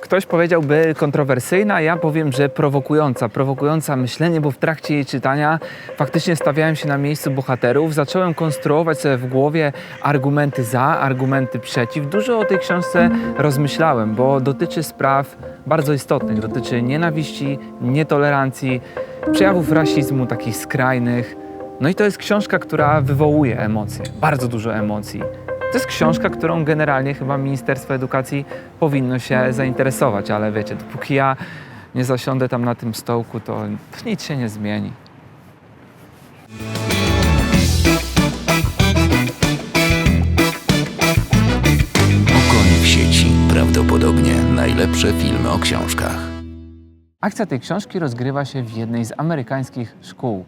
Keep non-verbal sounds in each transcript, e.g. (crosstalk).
Ktoś powiedziałby kontrowersyjna, ja powiem, że prowokująca. Prowokująca myślenie, bo w trakcie jej czytania faktycznie stawiałem się na miejscu bohaterów, zacząłem konstruować sobie w głowie argumenty za, argumenty przeciw. Dużo o tej książce rozmyślałem, bo dotyczy spraw bardzo istotnych. Dotyczy nienawiści, nietolerancji, przejawów rasizmu takich skrajnych. No i to jest książka, która wywołuje emocje, bardzo dużo emocji. To jest książka, którą generalnie chyba Ministerstwo Edukacji powinno się zainteresować, ale wiecie, dopóki ja nie zasiądę tam na tym stołku, to nic się nie zmieni. Okoń w sieci. Prawdopodobnie najlepsze filmy o książkach. Akcja tej książki rozgrywa się w jednej z amerykańskich szkół.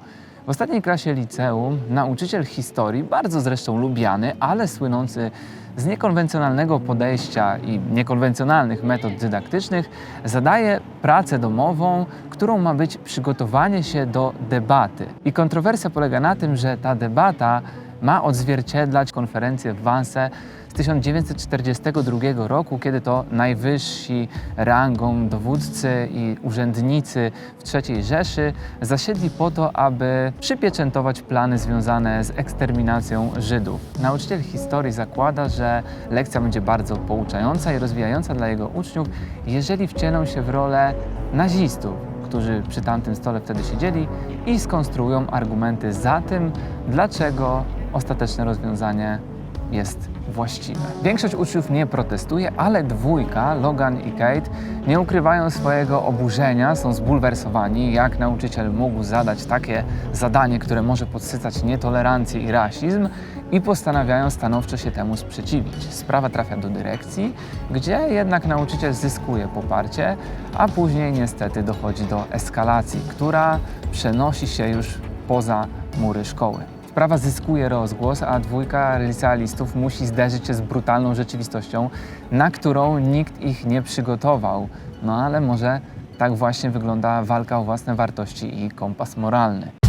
W ostatniej klasie liceum nauczyciel historii, bardzo zresztą lubiany, ale słynący z niekonwencjonalnego podejścia i niekonwencjonalnych metod dydaktycznych, zadaje pracę domową, którą ma być przygotowanie się do debaty. I kontrowersja polega na tym, że ta debata ma odzwierciedlać konferencję w Wanse z 1942 roku, kiedy to najwyżsi rangą dowódcy i urzędnicy w III Rzeszy zasiedli po to, aby przypieczętować plany związane z eksterminacją Żydów. Nauczyciel historii zakłada, że lekcja będzie bardzo pouczająca i rozwijająca dla jego uczniów, jeżeli wcielą się w rolę nazistów, którzy przy tamtym stole wtedy siedzieli i skonstruują argumenty za tym, dlaczego ostateczne rozwiązanie jest właściwe. Większość uczniów nie protestuje, ale dwójka, Logan i Kate, nie ukrywają swojego oburzenia, są zbulwersowani, jak nauczyciel mógł zadać takie zadanie, które może podsycać nietolerancję i rasizm i postanawiają stanowczo się temu sprzeciwić. Sprawa trafia do dyrekcji, gdzie jednak nauczyciel zyskuje poparcie, a później niestety dochodzi do eskalacji, która przenosi się już poza mury szkoły. Sprawa zyskuje rozgłos, a dwójka licealistów musi zderzyć się z brutalną rzeczywistością, na którą nikt ich nie przygotował. No ale może tak właśnie wygląda walka o własne wartości i kompas moralny.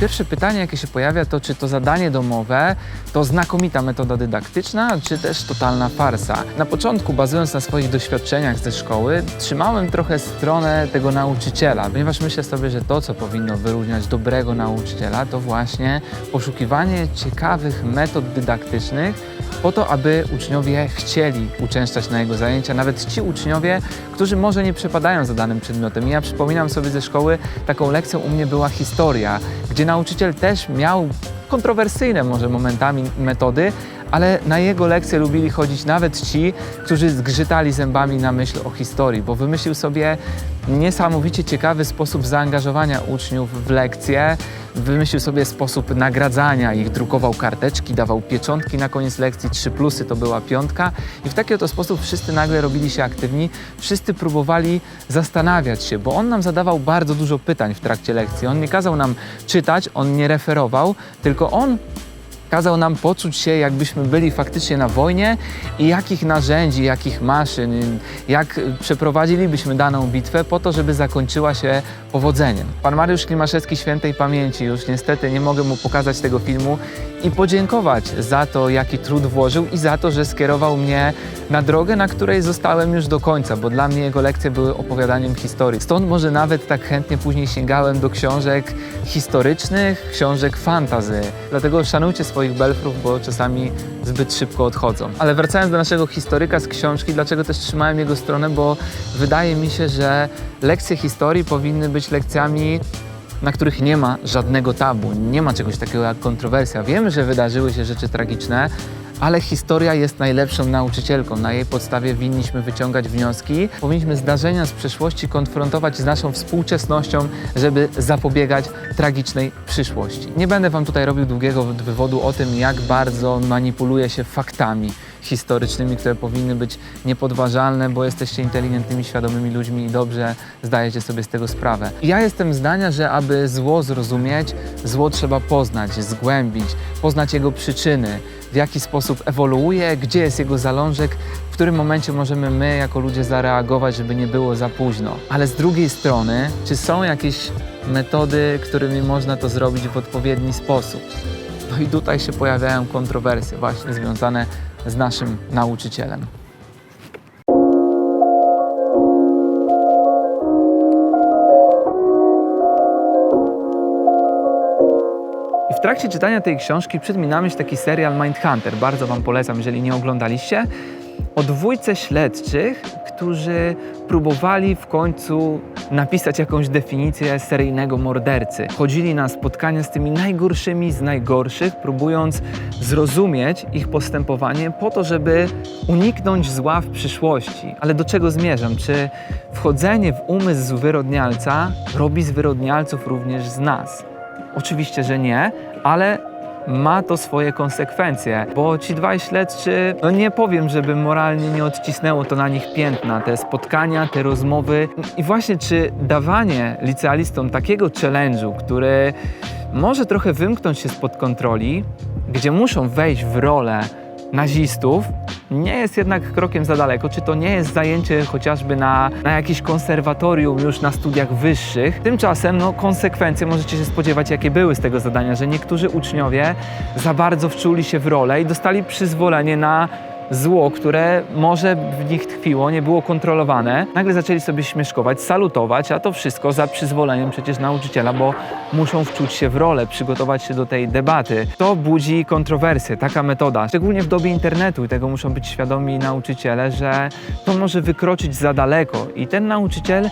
Pierwsze pytanie, jakie się pojawia, to czy to zadanie domowe to znakomita metoda dydaktyczna, czy też totalna farsa. Na początku, bazując na swoich doświadczeniach ze szkoły, trzymałem trochę stronę tego nauczyciela, ponieważ myślę sobie, że to, co powinno wyróżniać dobrego nauczyciela, to właśnie poszukiwanie ciekawych metod dydaktycznych, po to, aby uczniowie chcieli uczęszczać na jego zajęcia, nawet ci uczniowie, którzy może nie przepadają za danym przedmiotem. I ja przypominam sobie ze szkoły, taką lekcją u mnie była historia, gdzie nauczyciel też miał kontrowersyjne może momentami metody, ale na jego lekcje lubili chodzić nawet ci, którzy zgrzytali zębami na myśl o historii, bo wymyślił sobie niesamowicie ciekawy sposób zaangażowania uczniów w lekcje, wymyślił sobie sposób nagradzania. Ich, drukował karteczki, dawał pieczątki na koniec lekcji, trzy plusy to była piątka. I w taki oto sposób wszyscy nagle robili się aktywni, wszyscy próbowali zastanawiać się, bo on nam zadawał bardzo dużo pytań w trakcie lekcji, on nie kazał nam czytać, on nie referował, tylko on Kazał nam poczuć się, jakbyśmy byli faktycznie na wojnie i jakich narzędzi, jakich maszyn, jak przeprowadzilibyśmy daną bitwę po to, żeby zakończyła się powodzeniem. Pan Mariusz Klimaszewski świętej pamięci, już niestety nie mogę mu pokazać tego filmu i podziękować za to, jaki trud włożył i za to, że skierował mnie na drogę, na której zostałem już do końca, bo dla mnie jego lekcje były opowiadaniem historii. Stąd może nawet tak chętnie później sięgałem do książek historycznych, książek fantazy. Dlatego szanujcie swoich belfrów, bo czasami zbyt szybko odchodzą. Ale wracając do naszego historyka z książki, dlaczego też trzymałem jego stronę, bo wydaje mi się, że lekcje historii powinny być lekcjami na których nie ma żadnego tabu, nie ma czegoś takiego jak kontrowersja. Wiemy, że wydarzyły się rzeczy tragiczne, ale historia jest najlepszą nauczycielką. Na jej podstawie winniśmy wyciągać wnioski. Powinniśmy zdarzenia z przeszłości konfrontować z naszą współczesnością, żeby zapobiegać tragicznej przyszłości. Nie będę Wam tutaj robił długiego wywodu o tym, jak bardzo manipuluje się faktami historycznymi, które powinny być niepodważalne, bo jesteście inteligentnymi, świadomymi ludźmi i dobrze zdajecie sobie z tego sprawę. Ja jestem zdania, że aby zło zrozumieć, zło trzeba poznać, zgłębić, poznać jego przyczyny, w jaki sposób ewoluuje, gdzie jest jego zalążek, w którym momencie możemy my jako ludzie zareagować, żeby nie było za późno. Ale z drugiej strony, czy są jakieś metody, którymi można to zrobić w odpowiedni sposób? No i tutaj się pojawiają kontrowersje właśnie związane z naszym nauczycielem. Trakcie czytania tej książki przyszedł mi taki serial Mindhunter. Bardzo Wam polecam, jeżeli nie oglądaliście. O dwójce śledczych, którzy próbowali w końcu napisać jakąś definicję seryjnego mordercy. Chodzili na spotkania z tymi najgorszymi z najgorszych, próbując zrozumieć ich postępowanie po to, żeby uniknąć zła w przyszłości. Ale do czego zmierzam? Czy wchodzenie w umysł zwyrodnialca robi zwyrodnialców również z nas? Oczywiście, że nie, ale ma to swoje konsekwencje, bo ci dwaj śledczy, no nie powiem, żeby moralnie nie odcisnęło to na nich piętna, te spotkania, te rozmowy. I właśnie czy dawanie licealistom takiego challenge'u, który może trochę wymknąć się spod kontroli, gdzie muszą wejść w rolę nazistów, nie jest jednak krokiem za daleko. Czy to nie jest zajęcie chociażby na, na jakieś konserwatorium już na studiach wyższych? Tymczasem no, konsekwencje możecie się spodziewać, jakie były z tego zadania, że niektórzy uczniowie za bardzo wczuli się w rolę i dostali przyzwolenie na zło, które może w nich tkwiło, nie było kontrolowane. Nagle zaczęli sobie śmieszkować, salutować, a to wszystko za przyzwoleniem przecież nauczyciela, bo muszą wczuć się w rolę, przygotować się do tej debaty. To budzi kontrowersje, taka metoda. Szczególnie w dobie internetu i tego muszą być świadomi nauczyciele, że to może wykroczyć za daleko i ten nauczyciel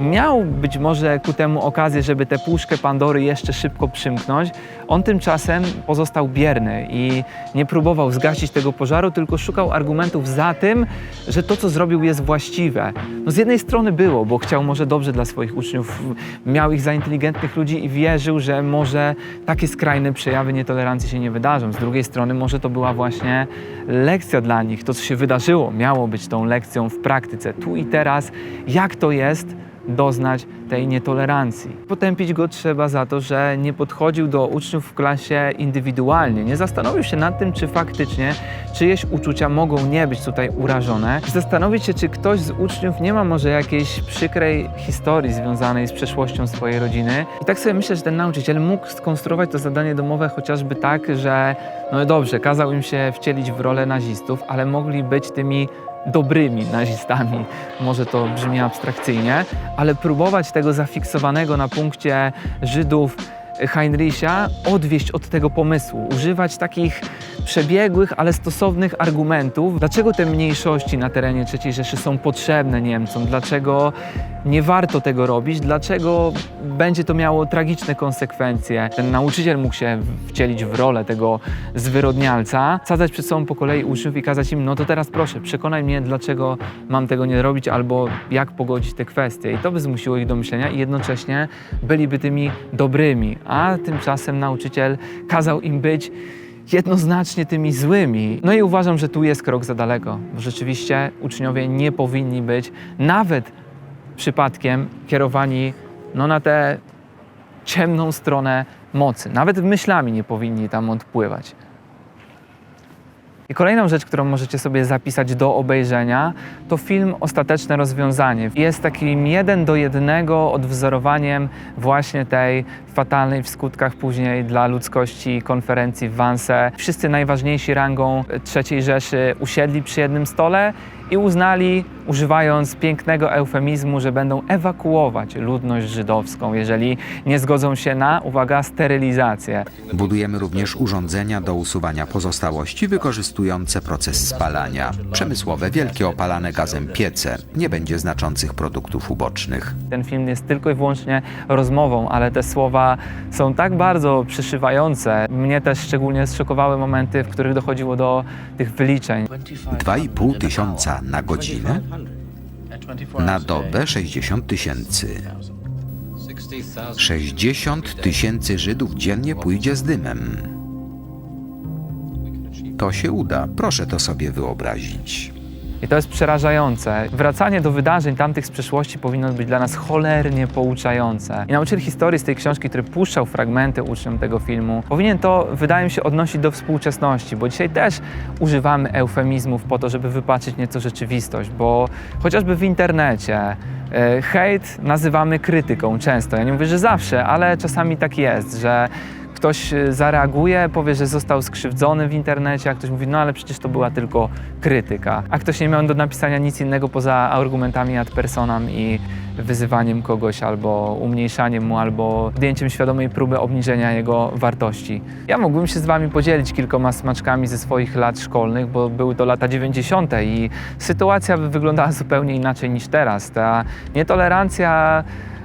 miał być może ku temu okazję, żeby tę puszkę Pandory jeszcze szybko przymknąć. On tymczasem pozostał bierny i nie próbował zgasić tego pożaru, tylko szukał argumentów za tym, że to, co zrobił, jest właściwe. No z jednej strony było, bo chciał może dobrze dla swoich uczniów, miał ich za inteligentnych ludzi i wierzył, że może takie skrajne przejawy nietolerancji się nie wydarzą. Z drugiej strony może to była właśnie lekcja dla nich. To, co się wydarzyło, miało być tą lekcją w praktyce, tu i teraz, jak to jest doznać tej nietolerancji. Potępić go trzeba za to, że nie podchodził do uczniów w klasie indywidualnie, nie zastanowił się nad tym, czy faktycznie czyjeś uczucia mogą nie być tutaj urażone. Zastanowić się, czy ktoś z uczniów nie ma może jakiejś przykrej historii związanej z przeszłością swojej rodziny. I tak sobie myślę, że ten nauczyciel mógł skonstruować to zadanie domowe chociażby tak, że no dobrze, kazał im się wcielić w rolę nazistów, ale mogli być tymi dobrymi nazistami. Może to brzmi abstrakcyjnie, ale próbować tego zafiksowanego na punkcie Żydów Heinricha odwieść od tego pomysłu, używać takich przebiegłych, ale stosownych argumentów, dlaczego te mniejszości na terenie III Rzeszy są potrzebne Niemcom, dlaczego nie warto tego robić, dlaczego będzie to miało tragiczne konsekwencje. Ten nauczyciel mógł się wcielić w rolę tego zwyrodnialca, sadzać przed sobą po kolei uczniów i kazać im, no to teraz proszę, przekonaj mnie, dlaczego mam tego nie robić, albo jak pogodzić te kwestie. I to by zmusiło ich do myślenia i jednocześnie byliby tymi dobrymi, a tymczasem nauczyciel kazał im być jednoznacznie tymi złymi. No i uważam, że tu jest krok za daleko. Rzeczywiście uczniowie nie powinni być nawet przypadkiem kierowani no, na tę ciemną stronę mocy. Nawet myślami nie powinni tam odpływać. I kolejną rzecz, którą możecie sobie zapisać do obejrzenia, to film Ostateczne rozwiązanie. Jest takim jeden do jednego odwzorowaniem właśnie tej fatalnej w skutkach później dla ludzkości konferencji w Wanse. Wszyscy najważniejsi rangą III Rzeszy usiedli przy jednym stole i uznali, używając pięknego eufemizmu, że będą ewakuować ludność żydowską, jeżeli nie zgodzą się na, uwaga, sterylizację. Budujemy również urządzenia do usuwania pozostałości wykorzystujące proces spalania. Przemysłowe, wielkie opalane gazem piece. Nie będzie znaczących produktów ubocznych. Ten film jest tylko i wyłącznie rozmową, ale te słowa są tak bardzo przyszywające. Mnie też szczególnie zszokowały momenty, w których dochodziło do tych wyliczeń. 2,5 tysiąca na godzinę? Na dobę 60 tysięcy. 60 tysięcy Żydów dziennie pójdzie z dymem. To się uda, proszę to sobie wyobrazić. I to jest przerażające. Wracanie do wydarzeń tamtych z przeszłości powinno być dla nas cholernie pouczające. I nauczyciel historii z tej książki, który puszczał fragmenty uczniom tego filmu, powinien to, wydaje mi się, odnosić do współczesności, bo dzisiaj też używamy eufemizmów po to, żeby wypaczyć nieco rzeczywistość, bo chociażby w internecie e, hejt nazywamy krytyką często. Ja nie mówię, że zawsze, ale czasami tak jest, że ktoś y, zareaguje, powie, że został skrzywdzony w internecie, a ktoś mówi, no ale przecież to była tylko krytyka. A ktoś nie miał do napisania nic innego poza argumentami ad personam i wyzywaniem kogoś albo umniejszaniem mu, albo zdjęciem świadomej próby obniżenia jego wartości. Ja mógłbym się z wami podzielić kilkoma smaczkami ze swoich lat szkolnych, bo były to lata 90. i sytuacja by wyglądała zupełnie inaczej niż teraz. Ta nietolerancja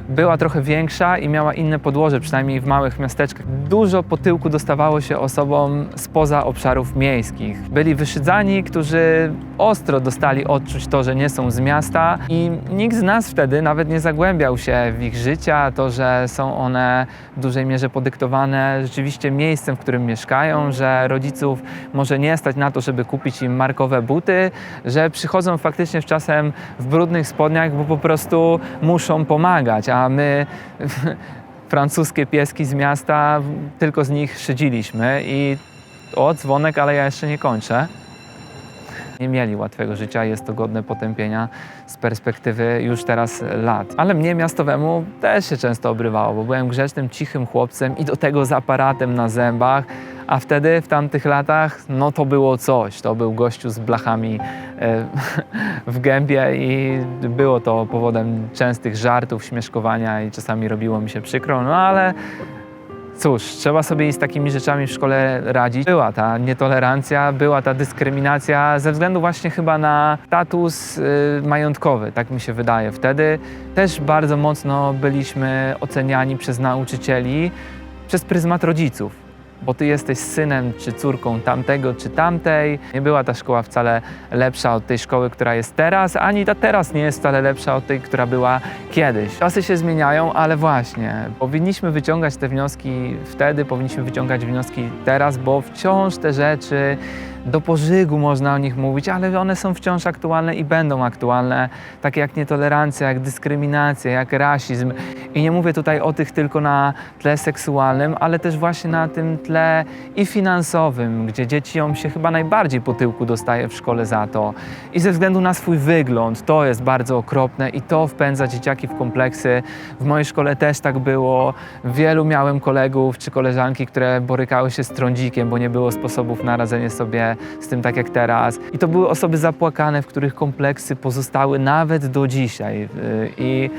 była trochę większa i miała inne podłoże, przynajmniej w małych miasteczkach. Dużo po tyłku dostawało się osobom spoza obszarów miejskich. Byli wyszydzani, którzy ostro dostali odczuć to, że nie są z miasta i nikt z nas wtedy nawet nie zagłębiał się w ich życia, to, że są one w dużej mierze podyktowane rzeczywiście miejscem, w którym mieszkają, że rodziców może nie stać na to, żeby kupić im markowe buty, że przychodzą faktycznie w czasem w brudnych spodniach, bo po prostu muszą pomagać, a my (laughs) francuskie pieski z miasta tylko z nich szydziliśmy i o, dzwonek, ale ja jeszcze nie kończę. Nie mieli łatwego życia, jest to godne potępienia z perspektywy już teraz lat. Ale mnie miastowemu też się często obrywało, bo byłem grzecznym, cichym chłopcem i do tego z aparatem na zębach, a wtedy w tamtych latach no to było coś. To był gościu z blachami e, (laughs) w gębie i było to powodem częstych żartów, śmieszkowania i czasami robiło mi się przykro, no ale Cóż, trzeba sobie z takimi rzeczami w szkole radzić. Była ta nietolerancja, była ta dyskryminacja ze względu właśnie chyba na status y, majątkowy, tak mi się wydaje. Wtedy też bardzo mocno byliśmy oceniani przez nauczycieli przez pryzmat rodziców. Bo ty jesteś synem czy córką tamtego czy tamtej. Nie była ta szkoła wcale lepsza od tej szkoły, która jest teraz, ani ta teraz nie jest wcale lepsza od tej, która była kiedyś. Czasy się zmieniają, ale właśnie powinniśmy wyciągać te wnioski wtedy, powinniśmy wyciągać wnioski teraz, bo wciąż te rzeczy do pożygu można o nich mówić, ale one są wciąż aktualne i będą aktualne, takie jak nietolerancja, jak dyskryminacja, jak rasizm. I nie mówię tutaj o tych tylko na tle seksualnym, ale też właśnie na tym tle i finansowym, gdzie dzieciom się chyba najbardziej po tyłku dostaje w szkole za to. I ze względu na swój wygląd, to jest bardzo okropne i to wpędza dzieciaki w kompleksy. W mojej szkole też tak było. Wielu miałem kolegów czy koleżanki, które borykały się z trądzikiem, bo nie było sposobów na radzenie sobie z tym tak jak teraz. I to były osoby zapłakane, w których kompleksy pozostały nawet do dzisiaj. Yy, I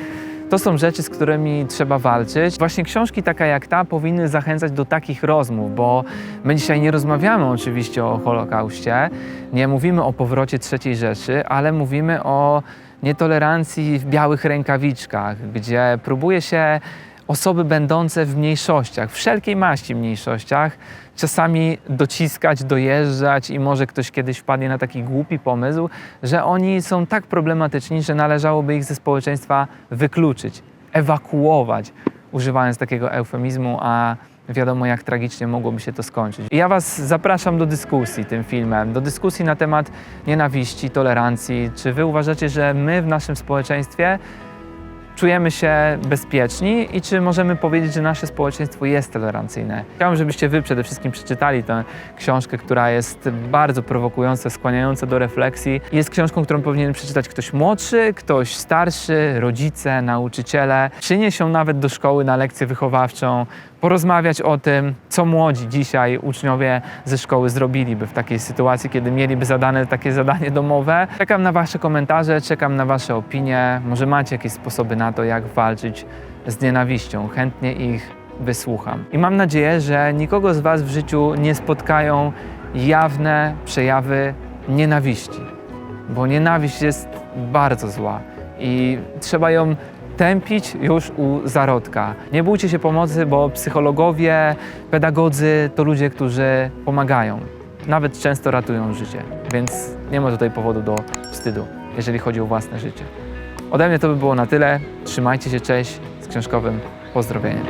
to są rzeczy, z którymi trzeba walczyć. Właśnie książki taka jak ta powinny zachęcać do takich rozmów, bo my dzisiaj nie rozmawiamy oczywiście o Holokauście, nie mówimy o powrocie III Rzeszy, ale mówimy o nietolerancji w białych rękawiczkach, gdzie próbuje się osoby będące w mniejszościach, wszelkiej maści mniejszościach, czasami dociskać, dojeżdżać i może ktoś kiedyś wpadnie na taki głupi pomysł, że oni są tak problematyczni, że należałoby ich ze społeczeństwa wykluczyć, ewakuować, używając takiego eufemizmu, a wiadomo jak tragicznie mogłoby się to skończyć. I ja Was zapraszam do dyskusji tym filmem, do dyskusji na temat nienawiści, tolerancji. Czy Wy uważacie, że my w naszym społeczeństwie czujemy się bezpieczni i czy możemy powiedzieć, że nasze społeczeństwo jest tolerancyjne. Chciałbym, żebyście wy przede wszystkim przeczytali tę książkę, która jest bardzo prowokująca, skłaniająca do refleksji. Jest książką, którą powinien przeczytać ktoś młodszy, ktoś starszy, rodzice, nauczyciele. Przynieś ją nawet do szkoły na lekcję wychowawczą, porozmawiać o tym, co młodzi dzisiaj uczniowie ze szkoły zrobiliby w takiej sytuacji, kiedy mieliby zadane takie zadanie domowe. Czekam na Wasze komentarze, czekam na Wasze opinie. Może macie jakieś sposoby na to, jak walczyć z nienawiścią. Chętnie ich wysłucham. I mam nadzieję, że nikogo z Was w życiu nie spotkają jawne przejawy nienawiści, bo nienawiść jest bardzo zła i trzeba ją tępić już u zarodka. Nie bójcie się pomocy, bo psychologowie, pedagodzy to ludzie, którzy pomagają. Nawet często ratują życie, więc nie ma tutaj powodu do wstydu, jeżeli chodzi o własne życie. Ode mnie to by było na tyle. Trzymajcie się, cześć z książkowym pozdrowieniem.